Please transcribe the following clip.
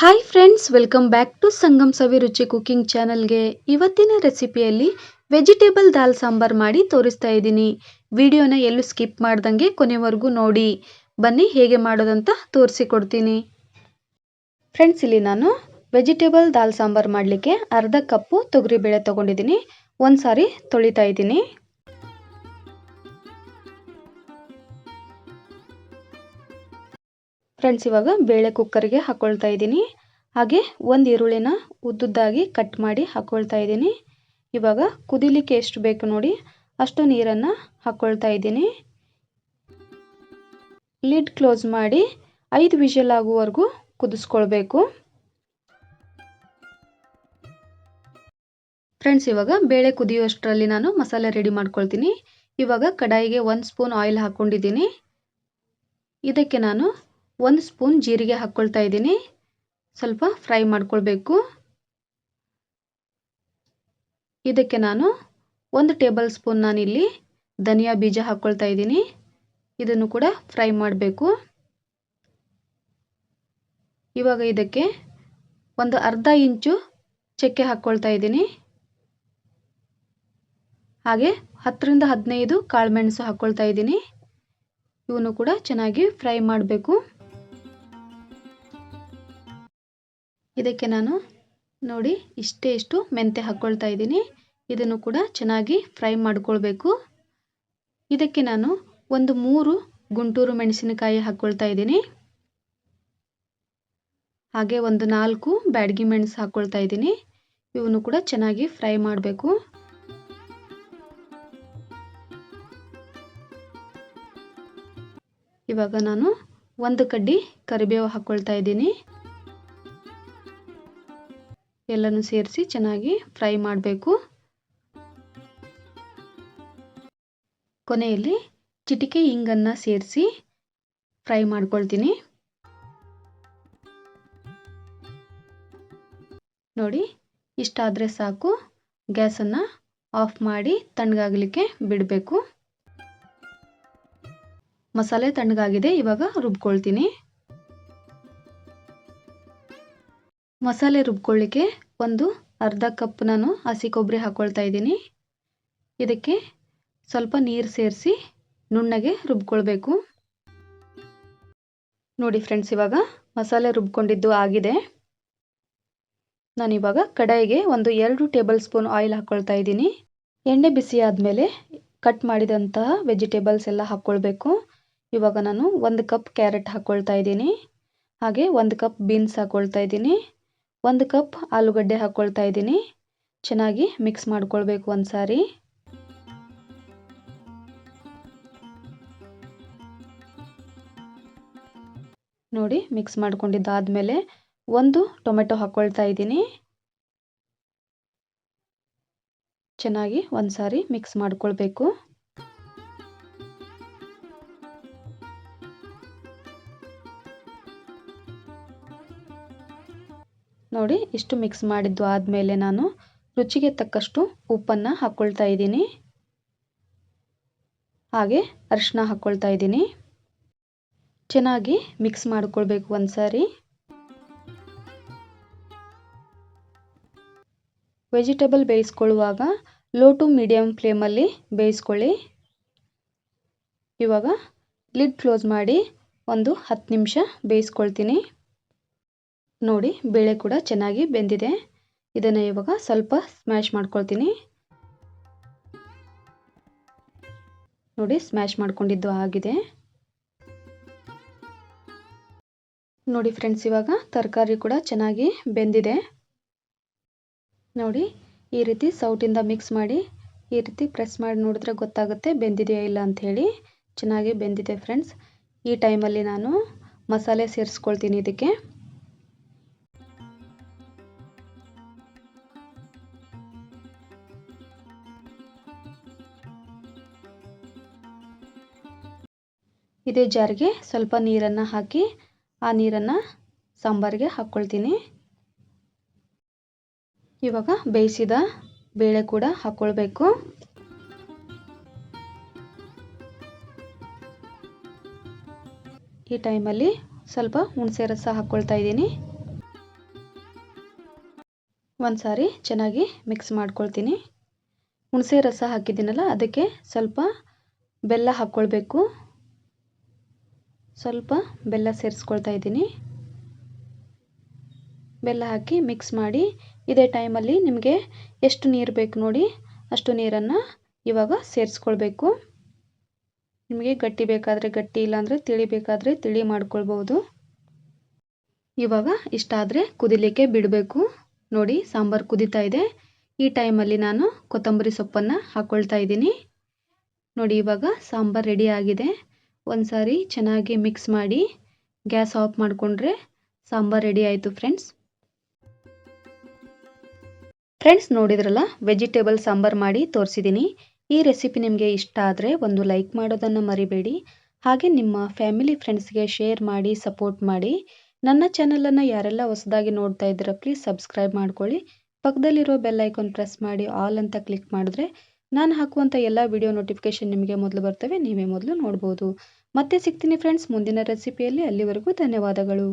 Hi friends welcome back to Sangam Savi Ruchi cooking ಚಾನಲ್ಗೆ ಇವತ್ತಿನ ರೆಸಿಪಿಯಲ್ಲಿ vegetable ದಾಲ್ ಸಾಂಬಾರ್ ಮಾಡಿ ತೋರಿಸ್ತಾ ಇದ್ದೀನಿ. ವಿಡಿಯೋನ ಎಲ್ಲೂ ಸ್ಕಿಪ್ ಮಾಡ್ದಂಗೆ ಕೊನೆವರೆಗೂ ನೋಡಿ. ಬನ್ನಿ ಹೇಗೆ ಮಾಡೋದಂತ ತೋರಿಸಿಕೊಡ್ತೀನಿ. ಫ್ರೆಂಡ್ಸ್ ಇಲ್ಲಿ ನಾನು ವೆಜಿಟೇಬಲ್ ದಾಲ್ ಸಾಂಬಾರ್ ಮಾಡಲಿಕ್ಕೆ ಅರ್ಧ ಕಪ್ಪು ತೊಗರಿಬೇಳೆ ತೊಗೊಂಡಿದ್ದೀನಿ. ಒಂದು ಸಾರಿ ತೊಳಿತಾ ಇದ್ದೀನಿ. ಫ್ರೆಂಡ್ಸ್ ಇವಾಗ ಬೇಳೆ ಕುಕ್ಕರ್ಗೆ ಹಾಕ್ಕೊಳ್ತಾ ಇದ್ದೀನಿ. ಹಾಗೆ ಒಂದು ಈರುಳ್ಳಿನ ಉದ್ದುದ್ದಾಗಿ ಕಟ್ ಮಾಡಿ ಹಾಕ್ಕೊಳ್ತಾ ಇದ್ದೀನಿ. ಇವಾಗ ಕುದಿಲಿಕ್ಕೆ ಎಷ್ಟು ಬೇಕು ನೋಡಿ, ಅಷ್ಟು ನೀರನ್ನು ಹಾಕ್ಕೊಳ್ತಾ ಇದ್ದೀನಿ. ಲಿಡ್ ಕ್ಲೋಸ್ ಮಾಡಿ ಐದು ವಿಷಲ್ ಆಗುವವರೆಗೂ ಕುದಿಸ್ಕೊಳ್ಬೇಕು. ಫ್ರೆಂಡ್ಸ್ ಇವಾಗ ಬೇಳೆ ಕುದಿಯುವಷ್ಟರಲ್ಲಿ ನಾನು ಮಸಾಲೆ ರೆಡಿ ಮಾಡ್ಕೊಳ್ತೀನಿ. ಇವಾಗ ಕಡಾಯಿಗೆ ಒಂದು ಸ್ಪೂನ್ ಆಯಿಲ್ ಹಾಕ್ಕೊಂಡಿದ್ದೀನಿ ಇದಕ್ಕೆ ನಾನು ಒಂದು ಸ್ಪೂನ್ ಜೀರಿಗೆ ಹಾಕ್ಕೊಳ್ತಾ ಇದ್ದೀನಿ. ಸ್ವಲ್ಪ ಫ್ರೈ ಮಾಡ್ಕೊಳ್ಬೇಕು. ಇದಕ್ಕೆ ನಾನು ಒಂದು ಟೇಬಲ್ ಸ್ಪೂನ್ ನಾನಿಲ್ಲಿ ಧನಿಯಾ ಬೀಜ ಹಾಕ್ಕೊಳ್ತಾ ಇದ್ದೀನಿ. ಇದನ್ನು ಕೂಡ ಫ್ರೈ ಮಾಡಬೇಕು. ಇವಾಗ ಇದಕ್ಕೆ ಒಂದು ಅರ್ಧ ಇಂಚು ಚಕ್ಕೆ ಹಾಕ್ಕೊಳ್ತಾ ಇದ್ದೀನಿ. ಹಾಗೆ ಹತ್ತರಿಂದ ಹದಿನೈದು ಕಾಳುಮೆಣಸು ಹಾಕ್ಕೊಳ್ತಾ ಇದ್ದೀನಿ. ಇವನು ಕೂಡ ಚೆನ್ನಾಗಿ ಫ್ರೈ ಮಾಡಬೇಕು. ಇದಕ್ಕೆ ನಾನು ನೋಡಿ ಇಷ್ಟೇ ಇಷ್ಟು ಮೆಂತೆ ಹಾಕ್ಕೊಳ್ತಾ ಇದ್ದೀನಿ. ಇದನ್ನು ಕೂಡ ಚೆನ್ನಾಗಿ ಫ್ರೈ ಮಾಡ್ಕೊಳ್ಬೇಕು. ಇದಕ್ಕೆ ನಾನು ಒಂದು ಮೂರು ಗುಂಟೂರು ಮೆಣಸಿನಕಾಯಿ ಹಾಕ್ಕೊಳ್ತಾ ಇದ್ದೀನಿ. ಹಾಗೆ ಒಂದು ನಾಲ್ಕು ಬ್ಯಾಡಗಿ ಮೆಣಸು ಹಾಕ್ಕೊಳ್ತಾ ಇದ್ದೀನಿ. ಇವನ್ನು ಕೂಡ ಚೆನ್ನಾಗಿ ಫ್ರೈ ಮಾಡಬೇಕು. ಇವಾಗ ನಾನು ಒಂದು ಕಡ್ಡಿ ಕರಿಬೇವು ಹಾಕ್ಕೊಳ್ತಾ ಇದ್ದೀನಿ. ಎಲ್ಲನೂ ಸೇರಿಸಿ ಚೆನ್ನಾಗಿ ಫ್ರೈ ಮಾಡಬೇಕು. ಕೊನೆಯಲ್ಲಿ ಚಿಟಿಕೆ ಇಂಗನ್ನು ಸೇರಿಸಿ ಫ್ರೈ ಮಾಡ್ಕೊಳ್ತೀನಿ. ನೋಡಿ, ಇಷ್ಟಾದರೆ ಸಾಕು. ಗ್ಯಾಸನ್ನು ಆಫ್ ಮಾಡಿ ತಣ್ಣಗಾಗಲಿಕ್ಕೆ ಬಿಡಬೇಕು. ಮಸಾಲೆ ತಣ್ಣಗಾಗಿದೆ, ಇವಾಗ ರುಬ್ಕೊಳ್ತೀನಿ. ಮಸಾಲೆ ರುಬ್ಕೊಳ್ಳಿಕ್ಕೆ ಒಂದು ಅರ್ಧ ಕಪ್ ನಾನು ಹಸಿ ಕೊಬ್ಬರಿ ಹಾಕ್ಕೊಳ್ತಾ ಇದ್ದೀನಿ. ಇದಕ್ಕೆ ಸ್ವಲ್ಪ ನೀರು ಸೇರಿಸಿ ನುಣ್ಣಗೆ ರುಬ್ಕೊಳ್ಬೇಕು. ನೋಡಿ ಫ್ರೆಂಡ್ಸ್, ಇವಾಗ ಮಸಾಲೆ ರುಬ್ಕೊಂಡಿದ್ದು ಆಗಿದೆ. ನಾನಿವಾಗ ಕಡಾಯಿಗೆ ಒಂದು ಎರಡು ಟೇಬಲ್ ಸ್ಪೂನ್ ಆಯಿಲ್ ಹಾಕ್ಕೊಳ್ತಾ ಇದ್ದೀನಿ. ಎಣ್ಣೆ ಬಿಸಿ ಆದಮೇಲೆ ಕಟ್ ಮಾಡಿದಂತಹ ವೆಜಿಟೇಬಲ್ಸ್ ಎಲ್ಲ ಹಾಕ್ಕೊಳ್ಬೇಕು ಇವಾಗ ನಾನು ಒಂದು ಕಪ್ ಕ್ಯಾರೆಟ್ ಹಾಕ್ಕೊಳ್ತಾ ಇದ್ದೀನಿ. ಹಾಗೆ ಒಂದು ಕಪ್ ಬೀನ್ಸ್ ಹಾಕ್ಕೊಳ್ತಾ ಇದ್ದೀನಿ. ಒಂದು ಕಪ್ ಆಲೂಗಡ್ಡೆ ಹಾಕ್ಕೊಳ್ತಾ ಇದ್ದೀನಿ. ಚೆನ್ನಾಗಿ ಮಿಕ್ಸ್ ಮಾಡ್ಕೊಳ್ಬೇಕು ಒಂದು ಸಾರಿ ನೋಡಿ ಮಿಕ್ಸ್ ಮಾಡ್ಕೊಂಡಿದ್ದಾದಮೇಲೆ ಒಂದು ಟೊಮೆಟೊ ಹಾಕ್ಕೊಳ್ತಾ ಇದ್ದೀನಿ. ಚೆನ್ನಾಗಿ ಒಂದು ಸಾರಿ ಮಿಕ್ಸ್ ಮಾಡ್ಕೊಳ್ಬೇಕು. ನೋಡಿ, ಇಷ್ಟು ಮಿಕ್ಸ್ ಮಾಡಿದ್ದು ಆದಮೇಲೆ ನಾನು ರುಚಿಗೆ ತಕ್ಕಷ್ಟು ಉಪ್ಪನ್ನು ಹಾಕ್ಕೊಳ್ತಾ ಇದ್ದೀನಿ. ಹಾಗೆ ಅರಿಶಿನ ಹಾಕ್ಕೊಳ್ತಾ ಇದ್ದೀನಿ. ಚೆನ್ನಾಗಿ ಮಿಕ್ಸ್ ಮಾಡಿಕೊಳ್ಬೇಕು ಒಂದು ಸಾರಿ ವೆಜಿಟೇಬಲ್ ಬೇಯಿಸ್ಕೊಳ್ಳುವಾಗ ಲೋ ಟು ಮೀಡಿಯಮ್ ಫ್ಲೇಮಲ್ಲಿ ಬೇಯಿಸ್ಕೊಳ್ಳಿ. ಇವಾಗ ಲಿಡ್ ಕ್ಲೋಸ್ ಮಾಡಿ ಒಂದು ಹತ್ತು ನಿಮಿಷ ಬೇಯಿಸ್ಕೊಳ್ತೀನಿ. ನೋಡಿ ಬೇಳೆ ಕೂಡ ಚೆನ್ನಾಗಿ ಬೆಂದಿದೆ. ಇದನ್ನು ಇವಾಗ ಸ್ವಲ್ಪ ಸ್ಮ್ಯಾಶ್ ಮಾಡ್ಕೊಳ್ತೀನಿ. ನೋಡಿ ಸ್ಮ್ಯಾಶ್ ಮಾಡ್ಕೊಂಡಿದ್ದು ಆಗಿದೆ. ನೋಡಿ ಫ್ರೆಂಡ್ಸ್ ಇವಾಗ ತರಕಾರಿ ಕೂಡ ಚೆನ್ನಾಗಿ ಬೆಂದಿದೆ. ನೋಡಿ ಈ ರೀತಿ ಸೌಟಿಂದ ಮಿಕ್ಸ್ ಮಾಡಿ ಈ ರೀತಿ ಪ್ರೆಸ್ ಮಾಡಿ ನೋಡಿದ್ರೆ ಗೊತ್ತಾಗುತ್ತೆ ಬೆಂದಿದೆಯಾ ಇಲ್ಲ ಅಂಥೇಳಿ ಚೆನ್ನಾಗಿ ಬೆಂದಿದೆ ಫ್ರೆಂಡ್ಸ್ ಈ ಟೈಮಲ್ಲಿ ನಾನು ಮಸಾಲೆ ಸೇರಿಸ್ಕೊಳ್ತೀನಿ ಇದಕ್ಕೆ. ಇದೇ ಜಾರಿಗೆ ಸ್ವಲ್ಪ ನೀರನ್ನು ಹಾಕಿ, ಆ ನೀರನ್ನು ಸಾಂಬಾರಿಗೆ ಹಾಕ್ಕೊಳ್ತೀನಿ ಇವಾಗ ಬೇಯಿಸಿದ ಬೇಳೆ ಕೂಡ ಹಾಕ್ಕೊಳ್ಬೇಕು ಈ ಟೈಮಲ್ಲಿ ಸ್ವಲ್ಪ ಹುಣಸೆ ರಸ ಹಾಕ್ಕೊಳ್ತಾ ಇದ್ದೀನಿ. ಒಂದು ಸಾರಿ ಚೆನ್ನಾಗಿ ಮಿಕ್ಸ್ ಮಾಡ್ಕೊಳ್ತೀನಿ. ಹುಣಸೆ ರಸ ಹಾಕಿದ್ದೀನಲ್ಲ, ಅದಕ್ಕೆ ಸ್ವಲ್ಪ ಬೆಲ್ಲ ಹಾಕ್ಕೊಳ್ಬೇಕು ಸ್ವಲ್ಪ ಬೆಲ್ಲ ಸೇರಿಸ್ಕೊಳ್ತಾ ಇದ್ದೀನಿ. ಬೆಲ್ಲ ಹಾಕಿ ಮಿಕ್ಸ್ ಮಾಡಿ ಇದೇ ಟೈಮಲ್ಲಿ ನಿಮಗೆ ಎಷ್ಟು ನೀರು ಬೇಕು ನೋಡಿ ಅಷ್ಟು ನೀರನ್ನು ಇವಾಗ ಸೇರಿಸ್ಕೊಳ್ಬೇಕು. ನಿಮಗೆ ಗಟ್ಟಿ ಬೇಕಾದರೆ ಗಟ್ಟಿ ಇಲ್ಲಾಂದರೆ ತಿಳಿ ಬೇಕಾದರೆ ತಿಳಿ ಮಾಡ್ಕೊಳ್ಬೋದು. ಇವಾಗ ಇಷ್ಟ ಆದರೆ ಕುದಿಲಿಕ್ಕೆ ಬಿಡಬೇಕು. ನೋಡಿ ಸಾಂಬಾರು ಕುದೀತಾ ಇದೆ. ಈ ಟೈಮಲ್ಲಿ ನಾನು ಕೊತ್ತಂಬರಿ ಸೊಪ್ಪನ್ನು ಹಾಕ್ಕೊಳ್ತಾ ಇದ್ದೀನಿ. ನೋಡಿ ಇವಾಗ ಸಾಂಬಾರು ರೆಡಿ ಆಗಿದೆ. ಒಂದು ಸಾರಿ ಚೆನ್ನಾಗಿ ಮಿಕ್ಸ್ ಮಾಡಿ ಗ್ಯಾಸ್ ಆಫ್ ಮಾಡಿಕೊಂಡ್ರೆ ಸಾಂಬಾರು ರೆಡಿ ಆಯಿತು ಫ್ರೆಂಡ್ಸ್ ಫ್ರೆಂಡ್ಸ್ ನೋಡಿದ್ರಲ್ಲ ವೆಜಿಟೇಬಲ್ ಸಾಂಬಾರು ಮಾಡಿ ತೋರಿಸಿದ್ದೀನಿ ಈ ರೆಸಿಪಿ ನಿಮಗೆ ಇಷ್ಟ ಆದರೆ ಒಂದು ಲೈಕ್ ಮಾಡೋದನ್ನು ಮರಿಬೇಡಿ. ಹಾಗೆ ನಿಮ್ಮ ಫ್ಯಾಮಿಲಿ ಫ್ರೆಂಡ್ಸ್ಗೆ ಶೇರ್ ಮಾಡಿ ಸಪೋರ್ಟ್ ಮಾಡಿ. ನನ್ನ ಚಾನಲನ್ನು ಯಾರೆಲ್ಲ ಹೊಸದಾಗಿ ನೋಡ್ತಾ ಇದ್ದೀರಾ ಪ್ಲೀಸ್ ಸಬ್ಸ್ಕ್ರೈಬ್ ಮಾಡ್ಕೊಳ್ಳಿ. ಪಕ್ಕದಲ್ಲಿರೋ ಬೆಲ್ ಐಕಾನ್ ಪ್ರೆಸ್ ಮಾಡಿ ಆಲ್ ಅಂತ ಕ್ಲಿಕ್ ಮಾಡಿದ್ರೆ ನಾನು ಹಾಕುವಂಥ ಎಲ್ಲ ವಿಡಿಯೋ ನೋಟಿಫಿಕೇಷನ್ ನಿಮಗೆ ಮೊದಲು ಬರ್ತವೆ, ನೀವೇ ಮೊದಲು ನೋಡ್ಬೋದು. ಮತ್ತೆ ಸಿಗ್ತೀನಿ ಫ್ರೆಂಡ್ಸ್ ಮುಂದಿನ ರೆಸಿಪಿಯಲ್ಲಿ ಅಲ್ಲಿವರೆಗೂ ಧನ್ಯವಾದಗಳು.